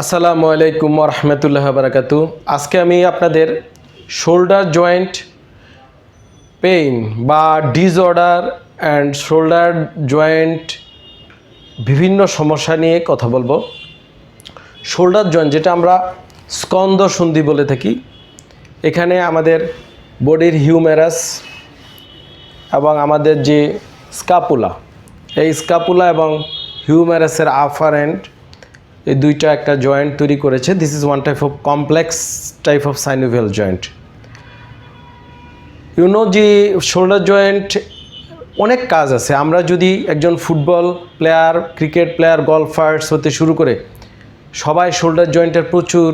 আসসালামু আলাইকুম রহমতুল্লাহ বারাকাতু। আজকে আমি আপনাদের শোল্ডার জয়েন্ট পেইন বা ডিসঅর্ডার অ্যান্ড শোল্ডার জয়েন্ট বিভিন্ন সমস্যা নিয়ে কথা বলব। শোল্ডার জয়েন্ট যেটা আমরা স্কন্দ সন্ধি বলে থাকি, এখানে আমাদের বডির হিউমেরাস এবং আমাদের যে স্কাপুলা এই স্কাপুলা এবং হিউম্যারাসের আফার এন্ড এই দুইটা একটা জয়েন্ট তৈরি করেছে। This is one type of complex type of synovial joint you know যে শোল্ডার জয়েন্ট অনেক কাজ আছে। আমরা যদি একজন football player cricket player golfers হতে শুরু করে, সবাই শোল্ডার জয়েন্টের প্রচুর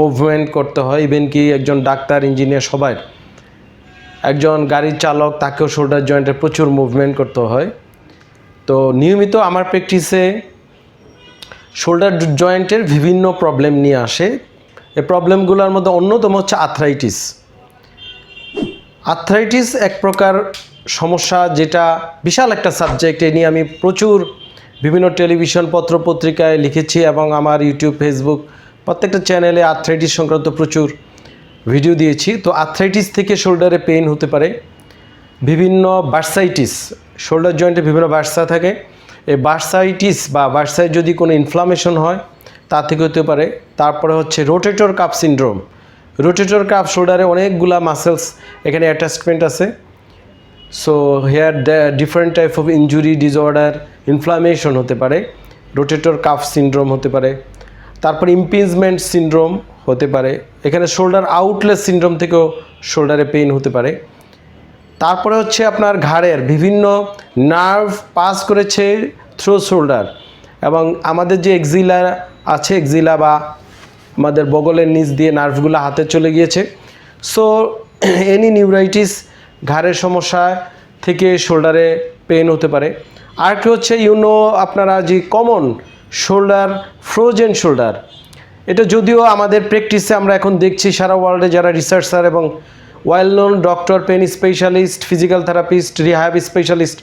মুভমেন্ট করতে হয়। ইভেন কি একজন ডাক্তার ইঞ্জিনিয়ার সবাই। একজন গাড়ির চালক, তাকেও শোল্ডার জয়েন্টের প্রচুর মুভমেন্ট করতে হয়। তো নিয়মিত আমার প্র্যাকটিসে শোল্ডার জয়েন্টের বিভিন্ন প্রবলেম নিয়ে আসে। এই প্রবলেমগুলোর মধ্যে অন্যতম হচ্ছে আর্থ্রাইটিস। আর্থ্রাইটিস এক প্রকার সমস্যা যেটা বিশাল একটা সাবজেক্ট, এ নিয়ে আমি প্রচুর বিভিন্ন টেলিভিশন পত্র পত্রিকায় লিখেছি এবং আমার ইউটিউব, ফেসবুক প্রত্যেকটা চ্যানেলে আর্থ্রাইটিস সংক্রান্ত প্রচুর ভিডিও দিয়েছি। তো আর্থ্রাইটিস থেকে শোল্ডারে পেইন হতে পারে। বিভিন্ন বার্সাইটিস, শোল্ডার জয়েন্টে বিভিন্ন বার্সা থাকে। এই বার্সাইটিস বা বার্সায় যদি কোনো ইনফ্লামেশন হয়, তা থেকে হতে পারে। তারপরে হচ্ছে rotator cuff syndrome rotator cuff শোল্ডারে অনেকগুলা মাসেলস এখানে অ্যাটাচমেন্ট আছে। So here different type of injury disorder inflammation হতে পারে, রোটেটর কাফ সিনড্রোম হতে পারে। তারপর ইম্পিজমেন্ট সিনড্রোম হতে পারে। এখানে শোল্ডার আউটলেস সিনড্রোম থেকেও শোল্ডারে পেইন হতে পারে। তারপরে হচ্ছে আপনার ঘাড়ের বিভিন্ন নার্ভ পাস করেছে থ্রো শোল্ডার এবং আমাদের যে এক্সিলা আছে এক্সিলা বা আমাদের বগলের নিচ দিয়ে নার্ভগুলো হাতে চলে গিয়েছে। সো এনি নিউরাইটিস ঘাড়ের সমস্যা থেকে শোল্ডারে পেন হতে পারে। আরেকটি হচ্ছে ইউনো আপনারা যে কমন শোল্ডার ফ্রোজেন শোল্ডার এটা যদিও আমাদের প্র্যাকটিসে আমরা এখন দেখছি সারা ওয়ার্ল্ডে যারা রিসার্চার এবং well known doctor pain specialist, physical therapist, rehab specialist.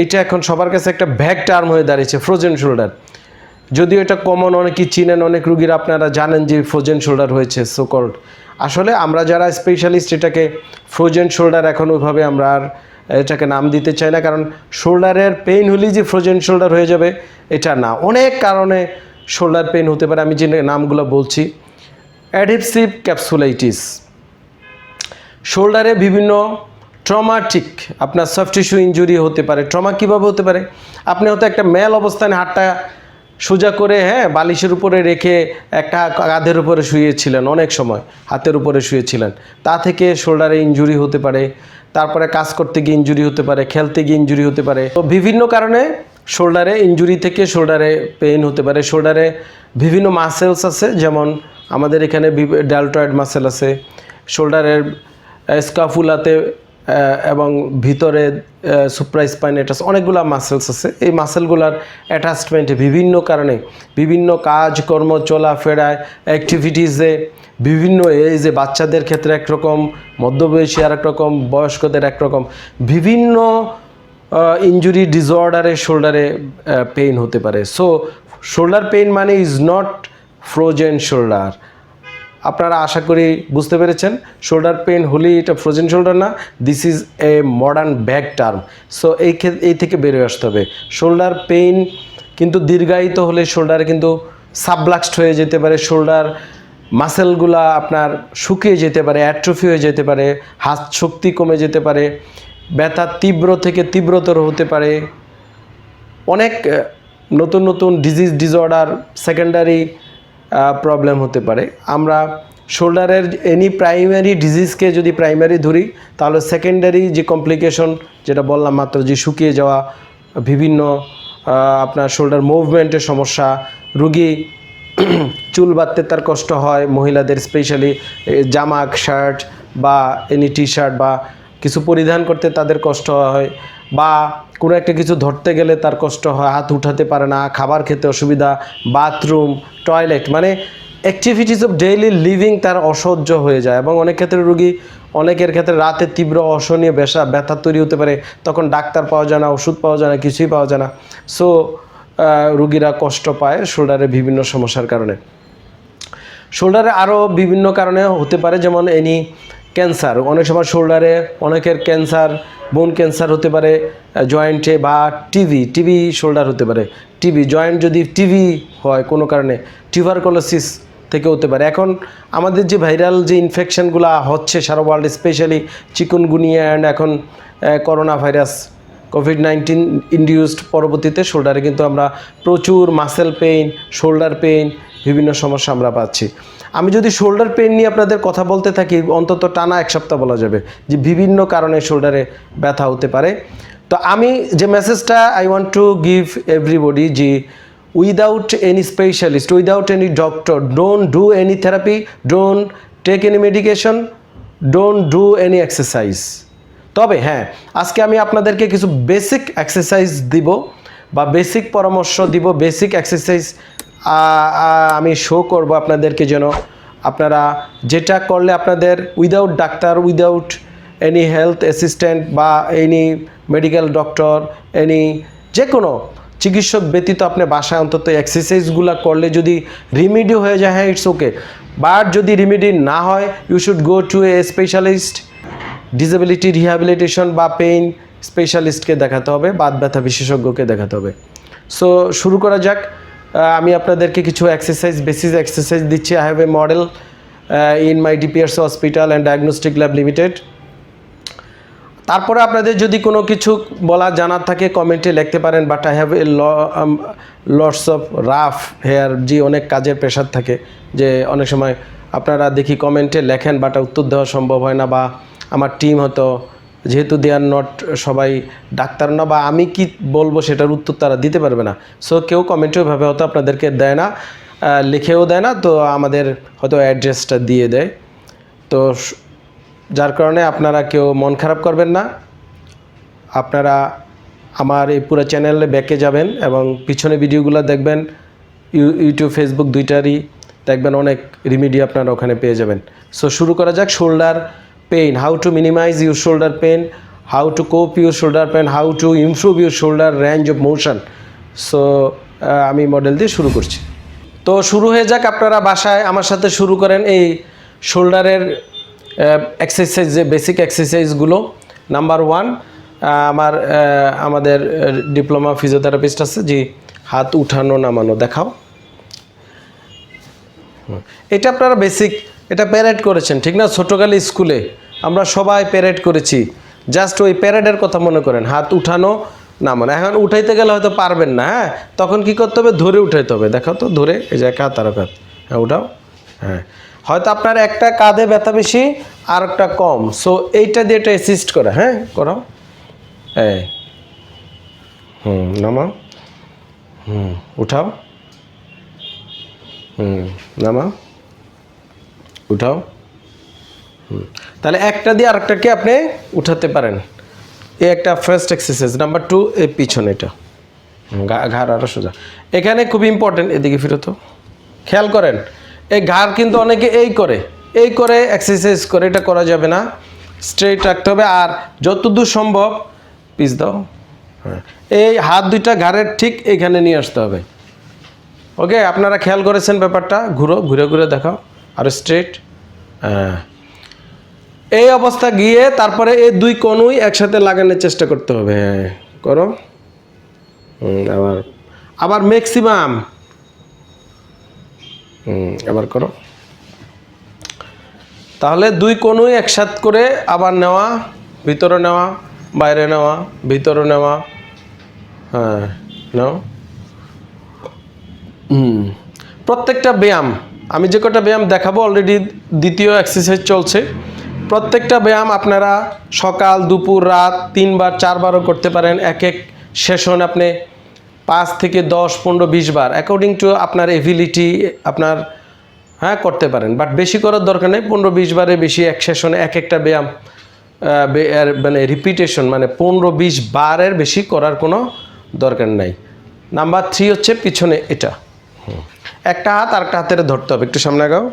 এইটা এখন সবার কাছে একটা ভ্যাগ টার্ম হয়ে দাঁড়িয়েছে, ফ্রোজেন শোল্ডার। যদিও এটা কমন অনেকেই চিনেন, অনেক রুগীরা আপনারা জানেন যে ফ্রোজেন শোল্ডার হয়েছে সোকল্ড আসলে আমরা যারা স্পেশালিস্ট, এটাকে ফ্রোজেন শোল্ডার এখন ওইভাবে আমরা আর এটাকে নাম দিতে চাই না, কারণ শোল্ডারের পেইন হলেই যে ফ্রোজেন শোল্ডার হয়ে যাবে, এটা না। অনেক কারণে শোল্ডার পেইন হতে পারে, আমি যে নামগুলো বলছি অ্যাডহেপসিভ ক্যাপসুলাইটিস। শোল্ডারে বিভিন্ন ট্রমাটিক, আপনার সফট টিস্যু ইঞ্জুরি হতে পারে। ট্রমা কীভাবে হতে পারে? আপনি হয়তো একটা মেল অবস্থানে হাতটা সোজা করে হ্যাঁ বালিশের উপরে রেখে একটা কাঁধের উপরে শুয়েছিলেন অনেক সময়, হাতের উপরে শুয়েছিলেন। তা থেকে শোল্ডারে ইঞ্জুরি হতে পারে, তারপরে কাজ করতে গিয়ে ইঞ্জুরি হতে পারে, খেলতে গিয়ে ইঞ্জুরি হতে পারে। তো বিভিন্ন কারণে শোল্ডারে ইঞ্জুরি থেকে শোল্ডারে পেইন হতে পারে। শোল্ডারে বিভিন্ন মাসেলস আছে, যেমন আমাদের এখানে ড্যালটয়েড মাসেল আছে। শোল্ডারের স্কাফুলাতে এবং ভিতরে সুপ্রাইস্পাইনেটাস অনেকগুলো মাসেলস আছে। এই মাসেলগুলার অ্যাটাচমেন্টে বিভিন্ন কারণে, বিভিন্ন কাজকর্ম চলাফেরায় অ্যাক্টিভিটিসে বিভিন্ন এই যে বাচ্চাদের ক্ষেত্রে একরকম, মধ্যবয়সী আর একরকম বয়স্কদের একরকম, বিভিন্ন ইঞ্জুরি ডিসঅর্ডারে শোল্ডারে পেইন হতে পারে। সো শোল্ডার পেইন মানে ইজ নট ফ্রোজেন শোল্ডার আপনারা আশা করি বুঝতে পেরেছেন। শোল্ডার পেন হলেই এটা ফ্রোজেন শোল্ডার না this is a modern back term so এই এই থেকে বেরিয়ে আসতে হবে। শোল্ডার পেইন কিন্তু দীর্ঘায়িত হলে শোল্ডারে কিন্তু সাবলাক্সড হয়ে যেতে পারে। শোল্ডার মাসেলগুলা আপনার শুকিয়ে যেতে পারে অ্যাট্রফি হয়ে যেতে পারে, হাত শক্তি কমে যেতে পারে, ব্যথা তীব্র থেকে তীব্রতর হতে পারে। অনেক নতুন নতুন ডিজিজ ডিসঅর্ডার সেকেন্ডারি প্রবলেম হতে পারে। আমরা শোল্ডারের এনি প্রাইমারি ডিজিজকে যদি প্রাইমারি ধরি, তাহলে সেকেন্ডারি যে কমপ্লিকেশন যেটা বললাম মাত্র যে শুকিয়ে যাওয়া, বিভিন্ন আপনার শোল্ডার মুভমেন্টের সমস্যা, রুগী চুল বাঁধতে তার কষ্ট হয়, মহিলাদের স্পেশালি জামা শার্ট বা এনি টি শার্ট বা কিছু পরিধান করতে তাদের কষ্ট হয়, বা কোনো একটা কিছু ধরতে গেলে তার কষ্ট হয়, হাত উঠাতে পারে না, খাবার খেতে অসুবিধা, বাথরুম, টয়লেট মানে অ্যাক্টিভিটিস অফ ডেইলি লিভিং তার অসহ্য হয়ে যায় এবং অনেক ক্ষেত্রে রুগী অনেকের ক্ষেত্রে রাতে তীব্র অসহনীয় বেশা ব্যথা তৈরি হতে পারে, তখন ডাক্তার পাওয়া যায় না, ওষুধ পাওয়া যায় না, কিছুই পাওয়া যায় না। সো রুগীরা কষ্ট পায় শোল্ডারে বিভিন্ন সমস্যার কারণে। শোল্ডারে আরও বিভিন্ন কারণে হতে পারে, যেমন এনি ক্যান্সার অনেক সময় শোল্ডারে অনেকের ক্যান্সার বোন ক্যান্সার হতে পারে জয়েন্টে বা টিভি টিভি শোল্ডার হতে পারে। টিভি, জয়েন্ট যদি টিভি হয় কোনো কারণে টিউবারকোলোসিস থেকে হতে পারে। এখন আমাদের যে ভাইরাল যে ইনফেকশনগুলো হচ্ছে সারা ওয়ার্ল্ড স্পেশালি চিকুনগুনিয়া অ্যান্ড এখন corona virus covid nineteen induced পরবর্তীতে শোল্ডারে কিন্তু আমরা প্রচুর মাসেল পেইন শোল্ডার পেইন বিভিন্ন সমস্যা আমরা পাচ্ছি। আমি যদি শোল্ডার পেইন নিয়ে আপনাদের কথা বলতে থাকি, অন্তত টানা এক সপ্তাহ বলা যাবে যে বিভিন্ন কারণে শোল্ডারে ব্যথা হতে পারে। তো আমি যে মেসেজটা I want to give everybody যে without any specialist without any doctor don't do any therapy don't take any medication don't do any exercise তবে হ্যাঁ আজকে আমি আপনাদেরকে কিছু বেসিক এক্সারসাইজ দিব বা বেসিক পরামর্শ দিব বেসিক এক্সারসাইজ আমি শো করব আপনাদেরকে যেন আপনারা যেটা করলে আপনাদের without doctor without any health assistant বা এনি মেডিকেল ডক্টর এনি যে কোনো চিকিৎসক ব্যতীত আপনি বাসায় অন্তত এক্সারসাইজগুলো করলে যদি রিমিডি হয়ে যায় হ্যাঁ ইটস ওকে বাট যদি রিমিডি না হয় you should go to a specialist disability rehabilitation বা পেইন স্পেশালিস্টকে দেখাতে হবে বাদ ব্যথা বিশেষজ্ঞকে দেখাতে হবে। সো শুরু করা যাক। আমি আপনাদেরকে কিছু এক্সারসাইজ বেসিস এক্সারসাইজ দিচ্ছি। I have a model in my DPS hospital and diagnostic lab limited তারপরে আপনাদের যদি কোনো কিছু বলা জানার থাকে কমেন্টে লিখতে পারেন but I have a lots of rough here যে অনেক কাজের প্রেশার থাকে। যে অনেক সময় আপনারা দেখি কমেন্টে লেখেন বাট উত্তর দেওয়া সম্ভব হয় না, বা আমার টিম হয়তো যেহেতু দে আর নট সবাই ডাক্তার না বা আমি কি বলব সেটার উত্তর তারা দিতে পারবে না। সো কেউ কমেন্টেও ভাবে হয়তো আপনাদেরকে দেয় না লিখেও দেয় না, তো আমাদের হয়তো অ্যাড্রেসটা দিয়ে দেয়। তো যার কারণে আপনারা কেউ মন খারাপ করবেন না। আপনারা আমার এই পুরো চ্যানেলে ব্যাকে যাবেন এবং পিছনে ভিডিওগুলো দেখবেন, ইউ- ইউটিউব ফেসবুক দুইটারই দেখবেন অনেক রিমিডি আপনারা ওখানে পেয়ে যাবেন। সো শুরু করা যাক shoulder pain how to minimize your shoulder pain how to cope your shoulder pain how to improve your shoulder range of motion so আমি মডেল দিয়ে শুরু করছি। তো শুরু হয়ে যাক আপনারা বাসায়। আমার সাথে শুরু করেন এই শোল্ডারের এক্সারসাইজ যে বেসিক এক্সারসাইজগুলো নাম্বার ওয়ান আমার আমাদের ডিপ্লোমা ফিজিওথেরাপিস্ট আছে যে হাত উঠানো, নামানো, দেখাও। এটা আপনারা বেসিক এটা প্যারেড করেছেন, ঠিক না? ছোটোকালে স্কুলে। আমরা সবাই প্যারেড করেছি। জাস্ট ওই প্যারেডের কথা মনে করেন, হাত উঠানো নামানো এখন উঠাইতে গেলে হয়তো পারবেন না হ্যাঁ? তখন কি করতে হবে? ধরে উঠাইতে হবে। দেখাও তো, ধরে, এই যে এক হাত আর এক। হাত হ্যাঁ উঠাও। হ্যাঁ। হয়তো আপনার একটা কাঁধে ব্যথা বেশি, আর একটা কম। সো এইটা দিয়ে এটা অ্যাসিস্ট করে হ্যাঁ? করো এই। হুম, নামাও। হুম, উঠাও। হুম, নামাও। উঠাও। হুম। তাহলে একটা দিয়ে আরেকটাকে আপনি উঠাতে পারেন। এই একটা ফার্স্ট এক্সারসাইজ নাম্বার টু এই পিছনে এটা। ঘাড় আরও সোজা। এখানে খুব ইম্পর্টেন্ট এদিকে ফিরতো খেয়াল করেন, এই ঘাড় কিন্তু অনেকে এই করে। এই করে এক্সারসাইজ করে, এটা করা যাবে না। স্ট্রেট রাখতে হবে আর যতদূর সম্ভব পিস দাও। হ্যাঁ এই হাত দুইটা ঘাড়ের ঠিক এখানে নিয়ে আসতে হবে। ওকে আপনারা খেয়াল করেছেন ব্যাপারটা? ঘুরো, ঘুরে ঘুরে দেখাও। আর স্ট্রেট হ্যাঁ এই অবস্থা গিয়ে তারপরে এই দুই কনুই একসাথে লাগানোর চেষ্টা করতে হবে। হ্যাঁ করো আবার আবার ম্যাক্সিমাম আবার করো। তাহলে দুই কনুই একসাথ করে আবার নেওয়া, ভিতরে নেওয়া, বাইরে নেওয়া, ভিতরে নেওয়া। হ্যাঁ নাও। হুম, প্রত্যেকটা ব্যায়াম, আমি যে কটা ব্যায়াম দেখাবো অলরেডি দ্বিতীয় এক্সারসাইজ চলছে। প্রত্যেকটা ব্যায়াম আপনারা সকাল, দুপুর, রাত তিনবার, চারবারও করতে পারেন। এক এক সেশন আপনি পাঁচ থেকে দশ, পনেরো, বিশ বার অ্যাকর্ডিং টু আপনার এভিলিটি আপনার হ্যাঁ করতে পারেন। বাট বেশি করার দরকার নেই, পনেরো, বিশ বারে বেশি এক সেশনে এক একটা ব্যায়াম মানে রিপিটেশন মানে পনেরো, বিশ বারের বেশি করার কোনো দরকার নাই। নাম্বার থ্রি হচ্ছে পিছনে এটা। একটা হাত আর একটা হাতের ধরতে হবে। একটু সামনে আগাও।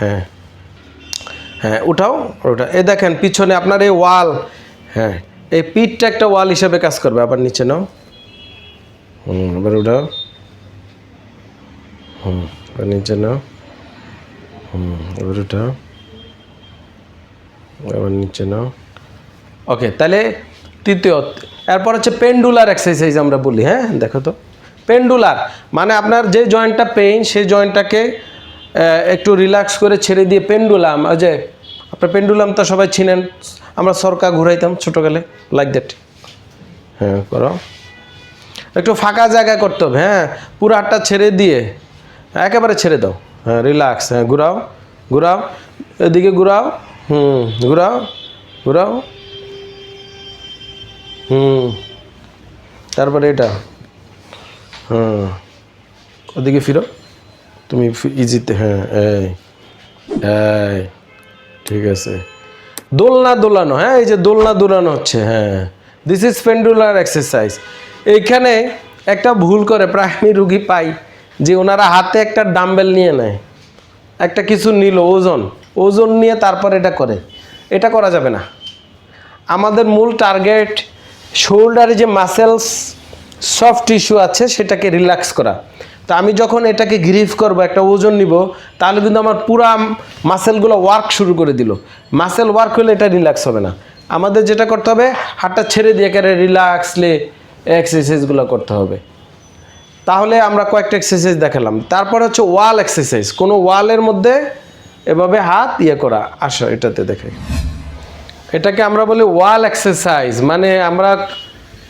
হ্যাঁ। হ্যাঁ উঠাও আর ওটা। এ দেখেন, পিছনে আপনার এই ওয়াল হ্যাঁ এই পিঠটা একটা ওয়াল হিসেবে কাজ করবে। আবার নিচে নাও। হুম এবার উঠাও। হুম এবার নিচে নাও। হুম এবার ওটা এবার নিচে নাও। ওকে, তাহলে তৃতীয়, এরপর হচ্ছে পেন্ডুলার এক্সারসাইজ আমরা বলি হ্যাঁ দেখো তো। পেন্ডুলার মানে আপনার যে জয়েন্টটা পেইন সেই জয়েন্টটাকে একটু রিল্যাক্স করে ছেড়ে দিয়ে পেন্ডুলাম যে পেন্ডুলাম তো সবাই চিনেন আমরা সরকা ঘুরাইতাম ছোটোকালে লাইক দ্যাট হ্যাঁ করো। একটু ফাঁকা জায়গা করতে হবে হ্যাঁ পুরো হাতটা ছেড়ে দিয়ে, একেবারে ছেড়ে দাও। হ্যাঁ রিল্যাক্স হ্যাঁ ঘুরাও ঘুরাও, এদিকে ঘুরাও, হুম, ঘুরাও ঘুরাও, হুম, তারপরে এটা হ্যাঁ ওদিকে ফিরো। তুমি ইজিতে হ্যাঁ এই এই ঠিক আছে। দোলনা দোলানো হ্যাঁ এই যে দোলনা দোলানো হচ্ছে হ্যাঁ। দিস ইজ পেন্ডুলার এক্সারসাইজ এইখানে একটা ভুল করে, প্রায় রুগী পাই, যে ওনারা হাতে একটা ডাম্বেল নিয়ে নেয়। একটা কিছু নিল, ওজন। ওজন নিয়ে তারপর এটা করে। এটা করা যাবে না। আমাদের মূল টার্গেট শোল্ডারে যে মাসেলস সফট টিস্যু আছে, সেটাকে রিল্যাক্স করা। তো আমি যখন এটাকে গ্রিফ করব, একটা ওজন নিব, তাহলে কিন্তু আমার পুরা মাসেলগুলো ওয়ার্ক শুরু করে দিল। মাসেল ওয়ার্ক হলে এটা রিল্যাক্স হবে না। আমাদের যেটা করতে হবে, হাতটা ছেড়ে দিয়ে একেবারে রিল্যাক্সলে এক্সারসাইজগুলো করতে হবে। তাহলে আমরা কয়েকটা এক্সারসাইজ দেখালাম। তারপর হচ্ছে ওয়াল এক্সারসাইজ কোনো ওয়ালের মধ্যে এভাবে হাত ইয়ে করা। আসো, এটাতে দেখে। এটাকে আমরা বলি ওয়াল এক্সারসাইজ মানে আমরা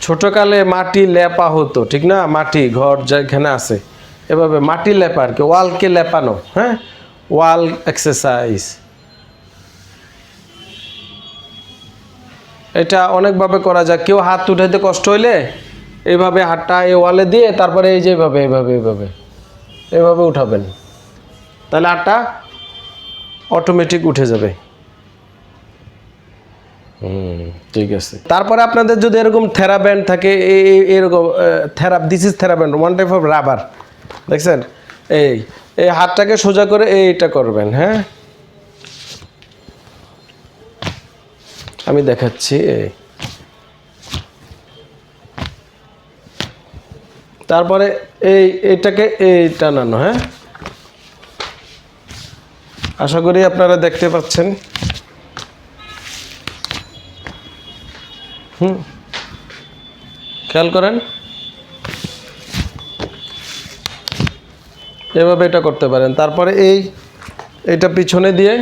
ছোটকালে মাটি লেপা হতো, ঠিক না? মাটি, ঘর যেখানে আছে। এভাবে মাটি লেপা আর কি? ওয়ালকে লেপানো হ্যাঁ? ওয়াল এক্সারসাইজ এটা অনেকভাবে করা যায়। কেউ হাত উঠাইতে কষ্ট হইলে এইভাবে হাতটা এই ওয়ালে দিয়ে তারপরে এই যে এইভাবে এইভাবে এইভাবে এইভাবে উঠাবেন। তাহলে হাতটা অটোমেটিক উঠে যাবে। হুম, ঠিক আছে। তারপরে আপনাদের যদি এরকম থেরাব্যান্ড থাকে এরকম থেরাপ this is theraband one type of rubber দেখছেন? এই এই হাতটাকে সোজা করে এইটা করবেন হ্যাঁ? আমি দেখাচ্ছি, এই। তারপরে এই, এইটাকে এই টানানো হ্যাঁ? আশা করি আপনারা দেখতে পাচ্ছেন। হুম। খেয়াল করেন? এভাবে এটা করতে পারেন। তারপরে এই, এটা পিছনে দিয়ে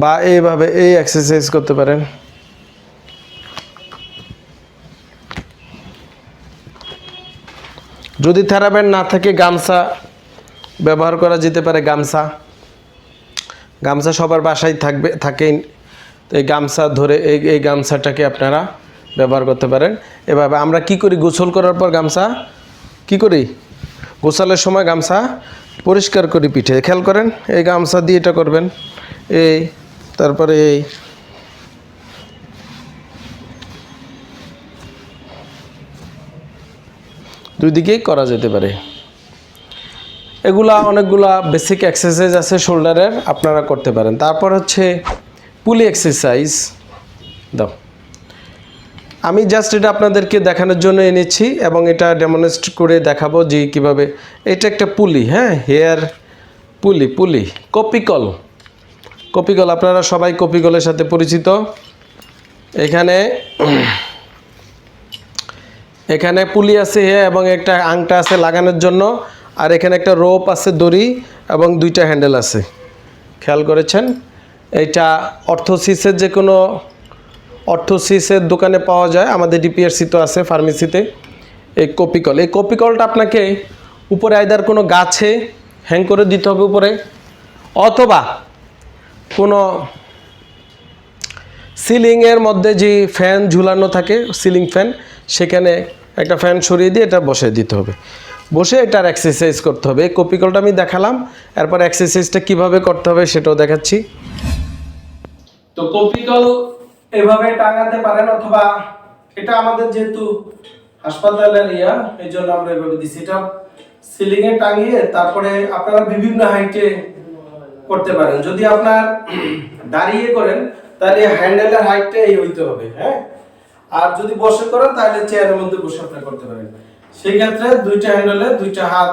বা এইভাবে এই এক্সারসাইজ করতে পারেন। যদি থেরাব্যান্ড না থাকে গামছা, ব্যবহার করা যেতে পারে গামছা। গামছা সবার বাসায় থাকবে, থাকেই। তো এই গামছা ধরে, এই এই গামছাটাকে আপনারা ব্যবহার করতে পারেন। এভাবে আমরা কি করি? গোসল করার পর গামছা কি করি? গোসলের সময় গামছা পরিষ্কার করি পিঠে। খেয়াল করেন, এই গামছা দিয়ে এটা করবেন। এই, তারপরে এই। দুই দিকেই করা যেতে পারে। এগুলা অনেকগুলা বেসিক এক্সারসাইজ আছে শোল্ডারের আপনারা করতে পারেন। তারপর হচ্ছে পুলি এক্সারসাইজ দাও। আমি জাস্ট এটা আপনাদেরকে দেখানোর জন্য এনেছি এবং এটা ডেমনস্ট্রেট করে দেখাবো যে কীভাবে। এটা একটা পুলি হ্যাঁ? হেয়ার পুলি পুলি। কপিকল। কপিকল, আপনারা সবাই কপিকলের সাথে পরিচিত। এখানে এখানে পুলি আছে হ্যাঁ এবং একটা আংটা আছে লাগানোর জন্য। আর এখানে একটা রোপ আছে, দড়ি এবং দুইটা হ্যান্ডেল আছে। খেয়াল করেছেন? এটা অর্থোসিসের যে কোনো অর্থোসিসের দোকানে পাওয়া যায়। আমাদের ডিপিআরসি তো আছে ফার্মেসিতে এই কপিকল। এই কপিকলটা আপনাকে উপরে আইদার কোনো গাছে হ্যাং করে দিতে হবে উপরে, অথবা কোনো সিলিংয়ের মধ্যে যে ফ্যান ঝুলানো থাকে সিলিং ফ্যান সেখানে একটা ফ্যান সরিয়ে দিয়ে এটা বসে দিতে হবে। বসে এটার এক্সারসাইজ করতে হবে। কপিকলটা আমি দেখালাম। এরপর এক্সারসাইজটা কীভাবে করতে হবে সেটাও দেখাচ্ছি। তো কপিকল এভাবে টাঙাতে পারেন অথবা এটা আমাদের যেহেতু হাসপাতালের ইয়া এই জন্য আমরা এভাবে দিচ্ছি এটা সিলিং এ টাঙিয়ে তারপরে আপনারা বিভিন্ন হাইটে করতে পারেন। যদি আপনার দাঁড়িয়ে করেন, তাহলে হ্যান্ডেলের হাইটটা এই হইতে হবে হ্যাঁ? আর যদি বসে করেন, তাহলে চেয়ারের মধ্যে বসে আপনি করতে পারেন। সেই ক্ষেত্রে দুইটা হ্যান্ডেলে দুইটা হাত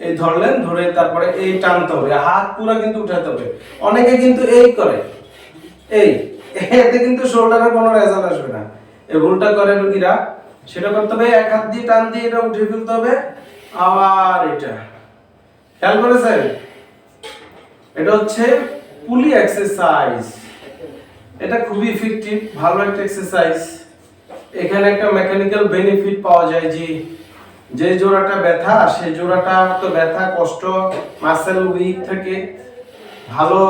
এই ধরলেন, ধরে তারপরে এই টানতে হবে। হাত পুরো কিন্তু উঠাতে হবে। অনেকে কিন্তু এই করে। এই এতে কিন্তু শোল্ডারের কোনো রেজাল্ট আসবে না। এই ভুলটা করে রুগীরা। সেটা করতে হবে, এক হাত দিয়ে টান দিয়ে এটা উঠে ফেলতে হবে। আবার এটা। খেয়াল করেছেন? এটা হচ্ছে পুলি এক্সারসাইজ এটা খুবই ইফেক্টিভ ভালো একটা এক্সারসাইজ এখানে একটা মেকানিক্যাল বেনিফিট পাওয়া যায় যে যে জোড়াটা ব্যথা, সেই জোড়াটা তো ব্যথা, কষ্ট মাসেল উইক থাকে। ভালো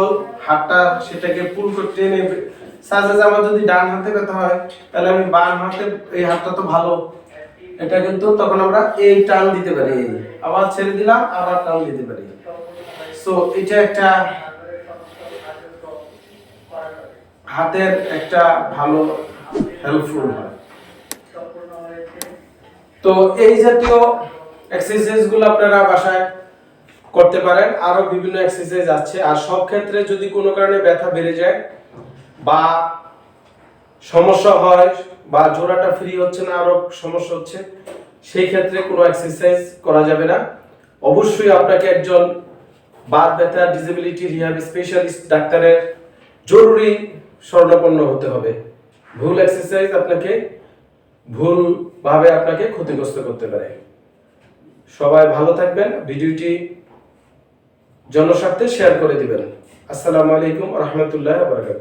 হাতটা সেটাকে পুল করতে সাজেজ আমার যদি ডান হাতে ব্যথা হয়, তাহলে আমি বাম হাতে এই হাতটা তো ভালো। এটা কিন্তু তখন আমরা এই টান দিতে পারি। আবার ছেড়ে দিলাম, আবার টান দিতে পারি। সো এটা একটা হাতের একটা ভালো হেল্পফুল হয়। তো এই জাতীয় এক্সারসাইজগুলো আপনারা বাসায় করতে পারেন। আরও বিভিন্ন এক্সারসাইজ আছে। আর সব ক্ষেত্রে যদি কোনো কারণে ব্যথা বেড়ে যায় বা সমস্যা হয় বা জোড়াটা ফ্রি হচ্ছে না, আরও সমস্যা হচ্ছে, সেই ক্ষেত্রে কোনো এক্সারসাইজ করা যাবে না। অবশ্যই আপনাকে একজন বাত ব্যথা ডিসেবিলিটি রিহাব স্পেশালিস্ট ডাক্তারের জরুরি স্বর্ণপন্ন হতে হবে। ভুল এক্সারসাইজ আপনাকে ভুল ভাবে আপনাকে ক্ষতিগ্রস্ত করতে পারে। সবাই ভালো থাকবেন, ভিডিওটি জনস্বার্থে শেয়ার করে দিবেন। আসসালামু আলাইকুম রহমতুল্লাহ বারকাত